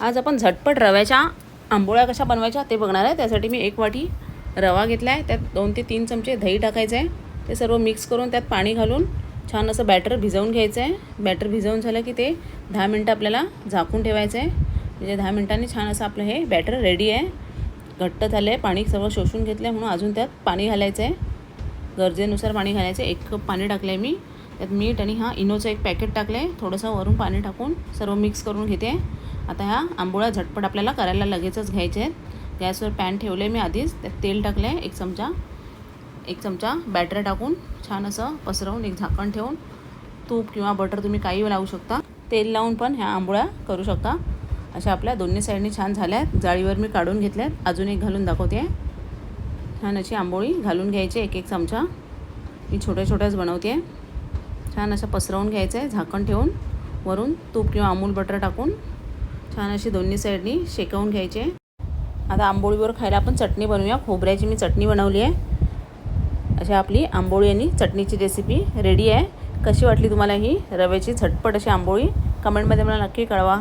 आज आपण झटपट रव्याच्या आंबोळ्या कशा बनवायच्या ते बघणार आहे. त्यासाठी मी एक वाटी रवा घेतला आहे. त्यात दोन ते तीन चमचे दही टाकायचं आहे. ते सर्व मिक्स करून त्यात पाणी घालून छान असं बॅटर भिजवून घ्यायचं आहे. बॅटर भिजवून झालं की ते दहा मिनटं आपल्याला झाकून ठेवायचं आहे. म्हणजे दहा मिनटांनी छान असं आपलं हे बॅटर रेडी आहे. घट्ट झालं आहे पाणी सर्व शोषून घेतलं आहे म्हणून अजून त्यात पाणी घालायचं आहे. गरजेनुसार पाणी घालायचं आहे. एक कप पाणी टाकलं आहे मी. त्यात मीठ आणि हा इनोचं एक पॅकेट टाकलं आहे थोडंसं वरून पाणी टाकून सर्व मिक्स करून घेते. आता ह्या आंबोळ्या झटपट आपल्याला करायला लगेचच घ्यायचे आहेत. गॅसवर पॅन ठेवलं आहे मी आधीच. त्यात तेल टाकलं आहे एक चमचा एक चमचा बॅटर टाकून छान असं पसरवून एक झाकण ठेवून तूप किंवा बटर तुम्ही काही लावू शकता. तेल लावून पण ह्या आंबोळ्या करू शकता. अशा आपल्या दोन्ही साईडनी छान झाल्या आहेत जाळीवर मी काढून घेतल्यात. अजून एक घालून दाखवते. छान अशी आंबोळी घालून घ्यायची. एक एक चमचा. मी छोट्या छोट्याच बनवते. छान असं पसरवून घ्यायचं आहे झाकण ठेवून वरून तूप किंवा अमूल बटर टाकून छान अशी दोन्ही साईडनी शेकवून घ्यायचे. आता आंबोळीवर खायला आपण चटणी बनवूया. खोबऱ्याची मी चटणी बनवली आहे. अशा आपली आंबोळी आणि चटणीची रेसिपी रेडी आहे. कशी वाटली तुम्हाला ही रव्याची झटपट अशी आंबोळी? कमेंटमध्ये मला नक्की कळवा.